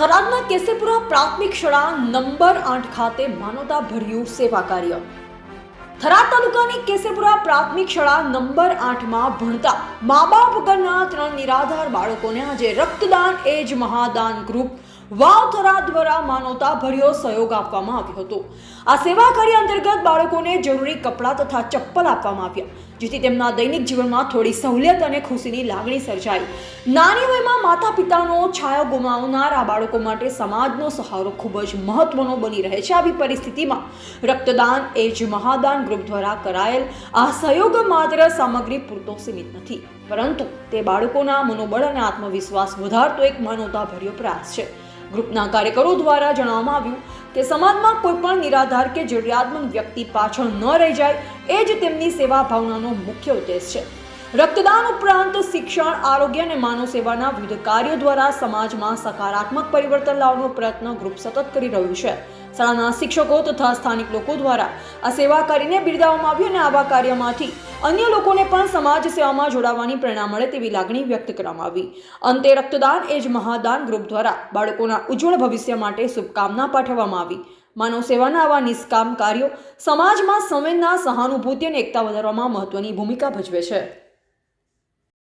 થરાદના કેસેપુરા પ્રાથમિક શાળા નંબર આઠ ખાતે માનવતા ભર્યું સેવા કાર્ય. થરાદ તાલુકાની કેસેપુરા પ્રાથમિક શાળા નંબર આઠમાં ભણતા મા બાપ વગરના ત્રણ નિરાધાર બાળકોને આજે રક્તદાન એ જ મહાદાન ગ્રુપ વાવ થરાદ દ્વારા માનવતા ભર્યો સહયોગ આપવામાં આવ્યો હતો. આ સેવા કાર્ય અંતર્ગત બાળકોને જરૂરી કપડાં તથા ચપ્પલ આપવામાં આવ્યા, જેથી તેમના દૈનિક જીવનમાં થોડી સહુલિયત અને ખુશીની લાગણી સર્જાઈ. નાની વયમાં માતા પિતાનો છાયો ગુમાવનાર આ બાળકો માટે સમાજનો સહારો ખૂબ જ મહત્વનો બની રહે છે આવી પરિસ્થિતિમાં. રક્તદાન, એ જ મહાદાન ગ્રુપ દ્વારા કરાયેલ આ સહયોગ માત્ર સામગ્રી પૂરતો સીમિત નથી, પરંતુ તે બાળકોના મનોબળ અને આત્મવિશ્વાસ વધારતો એક માનવતાભર્યો પ્રયાસ છે. ગ્રુપના કાર્યકરો દ્વારા જણાવવામાં આવ્યું કે સમાજમાં કોઈપણ નિરાધાર કે જરૂરિયાતમંદ વ્યક્તિ પાછળ ન રહી જાય, એ જ તેમની સેવા ભાવનાનો મુખ્ય ઉદ્દેશ છે. રક્તદાન ઉપરાંત શિક્ષણ, આરોગ્ય અને માનવ સેવાના વિવિધ કાર્યો દ્વારા સમાજમાં સકારાત્મક પરિવર્તન લાવવાનો પ્રયત્ન ગ્રુપ સતત કરી રહ્યું છે. શાળાના શિક્ષકો તથા સ્થાનિક લોકો દ્વારા આ સેવા કરીને બિરદાવવામાં આવ્યું અને આવા કાર્યમાંથી અન્ય લોકોને પણ સમાજ સેવામાં જોડાવાની પ્રેરણા મળે તેવી લાગણી વ્યક્ત કરવામાં આવી. અંતે રક્તદાન એ જ મહાદાન ગ્રુપ દ્વારા બાળકોના ઉજ્જવળ ભવિષ્ય માટે શુભકામના પાઠવવામાં આવી. માનવ સેવાના આવા નિષ્કામ કાર્યો સમાજમાં સંવેદના, સહાનુભૂતિ અને એકતા વધારવામાં મહત્વની ભૂમિકા ભજવે છે.